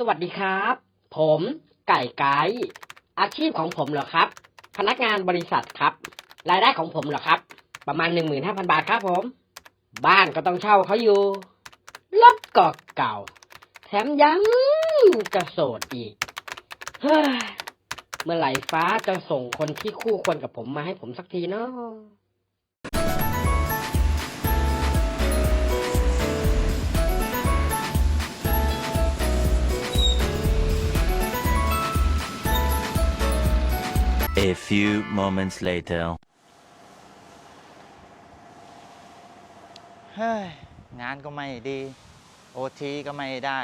สวัสดีครับ ผมไก่ไก่อาชีพของผมเหรอครับ พนักงานบริษัทครับ รายได้ของผมเหรอครับ ประมาณหนึ่งหมื่นห้าพันบาทครับผม บ้านก็ต้องเช่าเขาอยู่รถก็เก่า แถมยังกระโสดอีกเฮ้ยเมื่อไหร่ฟ้าจะส่งคนที่คู่ควรกับผมมาให้ผมสักทีเนาะ A few moments later. เฮ้ยงานก็ไม่ดี โอทีก็ไม่ได้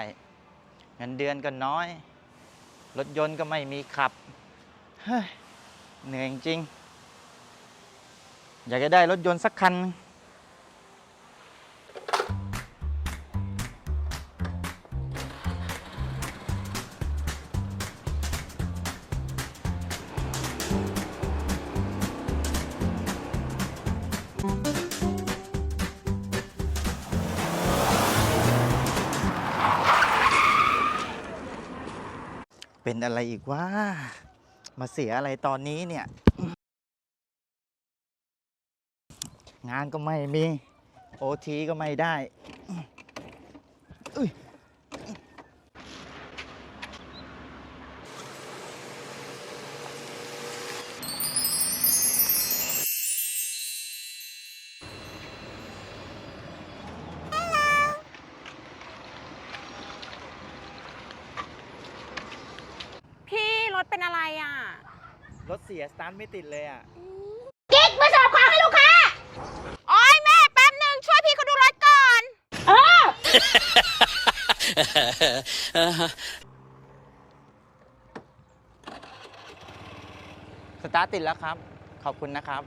เงินเดือนก็น้อย รถยนต์ก็ไม่มีขับ เฮ้ย เหนื่อยจริง อยากจะได้รถยนต์สักคัน เป็นอะไรอีกวะมาเสียอะไรตอนนี้เนี่ย งานก็ไม่มี โอทีก็ไม่ได้ ถเป็นอะไรอะ รถเสียสตาร์ทไม่ติดเลยอะ กิ๊กมาสอบของให้ลูกค้า โอ้ยแม่แป๊บหนึ่งช่วยพี่เขาดูรถก่อน เออ สตาร์ทติดแล้วครับ ขอบคุณนะครับ